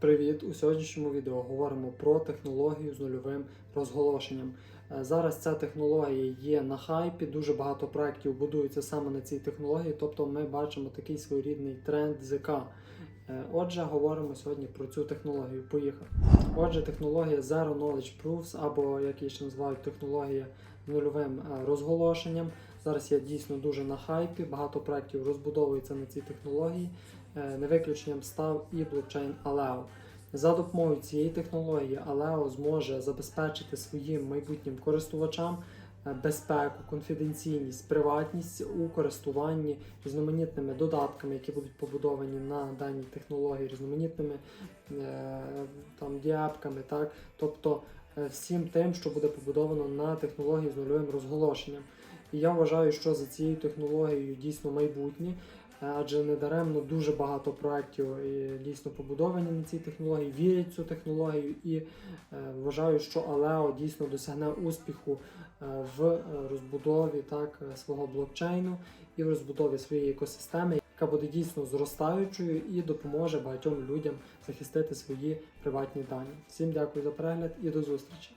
Привіт! У сьогоднішньому відео говоримо про технологію з нульовим розголошенням. Е, Зараз ця технологія є на хайпі, дуже багато проєктів будуються саме на цій технології, тобто ми бачимо такий своєрідний тренд ЗК. Е, Отже, говоримо сьогодні про цю технологію. Поїхали. Отже, технологія Zero Knowledge Proofs, або як її ще називають технологія з нульовим е, розголошенням. Зараз є дійсно дуже на хайпі, багато проєктів розбудовується на цій технології. Е, Не виключенням став і блокчейн Aleo. За допомогою цієї технології Aleo зможе забезпечити своїм майбутнім користувачам е, безпеку, конфіденційність, приватність у користуванні різноманітними додатками, які будуть побудовані на даній технології, різноманітними е, там діапками, так тобто всім тим, що буде побудовано на технології з нульовим розголошенням. І я вважаю, що за цією технологією дійсно майбутнє, е, адже недаремно дуже багато проєктів е, дійсно побудовані на цій технології, вірять в цю технологію і е, вважаю, що Aleo дійсно досягне успіху в розбудові так, свого блокчейну і в розбудові своєї екосистеми, яка буде дійсно зростаючою і допоможе багатьом людям захистити свої приватні дані. Всім дякую за перегляд і до зустрічі!